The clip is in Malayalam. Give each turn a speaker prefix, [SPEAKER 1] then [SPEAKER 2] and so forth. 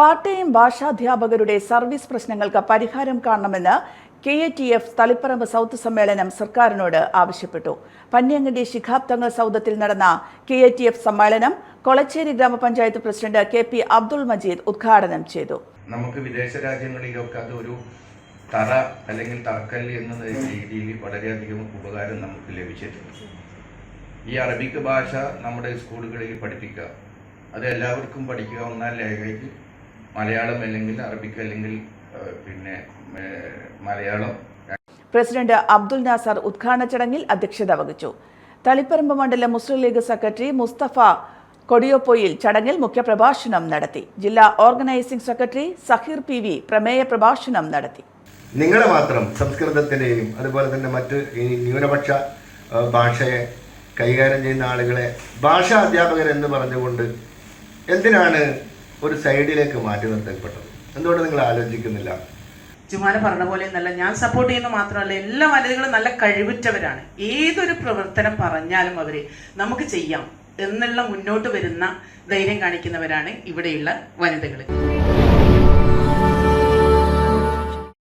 [SPEAKER 1] പാർട്ട് ടൈം ഭാഷാധ്യാപകരുടെ സർവീസ് പ്രശ്നങ്ങൾക്ക് പരിഹാരം കാണണമെന്ന് K A T F Taliparamba south സമ്മേളനം സർക്കാരിനോട് ആവശ്യപ്പെട്ടു. പന്നിയങ്കണ്ടി ശിഖാബ് തങ്ങൾ സൗദത്തിൽ നടന്ന കെ എ ടി എഫ് സമ്മേളനം കൊളച്ചേരി ഗ്രാമപഞ്ചായത്ത് president K P Abdul Majeed ഉദ്ഘാടനം ചെയ്തു.
[SPEAKER 2] നമുക്ക് വിദേശ രാജ്യങ്ങളിലൊക്കെ അതൊരു തറ അല്ലെങ്കിൽ തറക്കല്ല് എന്ന രീതിയിൽ വളരെയധികം ഉപകാരം നമുക്ക് ലഭിച്ചിട്ടുണ്ട്. ഈ അറബിക് ഭാഷ നമ്മുടെ സ്കൂളുകളിൽ പഠിപ്പിക്കുക അത് എല്ലാവർക്കും പഠിക്കാവുന്ന ലാംഗ്വേജ് മലയാളം അല്ലെങ്കിൽ അറബിക് അല്ലെങ്കിൽ പിന്നെ മലയാളം.
[SPEAKER 1] പ്രസിഡന്റ് അബ്ദുൽ നാസർ ഉദ്ഘാടന ചടങ്ങിൽ അധ്യക്ഷത വഹിച്ചു. തളിപ്പറമ്പ് മണ്ഡലം മുസ്ലിം ലീഗ് സെക്രട്ടറി മുസ്തഫ കൊടിയോപ്പോയിൽ ചടങ്ങിൽ മുഖ്യപ്രഭാഷണം നടത്തി. ജില്ലാ organising secretary Saheer P V പ്രമേയ പ്രഭാഷണം നടത്തി.
[SPEAKER 3] നിങ്ങളെ മാത്രം സംസ്കൃതത്തിനെയും അതുപോലെ തന്നെ മറ്റ് ഈ ന്യൂനപക്ഷ ഭാഷയെ കൈകാര്യം ചെയ്യുന്ന ആളുകളെ ഭാഷാ അധ്യാപകരെന്ന് പറഞ്ഞുകൊണ്ട് എന്തിനാണ് ഒരു സൈഡിലേക്ക് മാറ്റി നിർത്തപ്പെട്ടത്. എന്തുകൊണ്ട് നിങ്ങൾ ആലോചിക്കുന്നില്ല?
[SPEAKER 4] ജുമാന പറഞ്ഞ പോലെ എന്നല്ല ഞാൻ സപ്പോർട്ട് ചെയ്യുന്ന മാത്രമല്ല എല്ലാ വനിതകളും നല്ല കഴിവുറ്റവരാണ്. ഏതൊരു പ്രവർത്തനം പറഞ്ഞാലും അവർ നമുക്ക് ചെയ്യാം എന്നുള്ള മുന്നോട്ട് വരുന്ന ധൈര്യം കാണിക്കുന്നവരാണ് ഇവിടെയുള്ള വനിതകൾ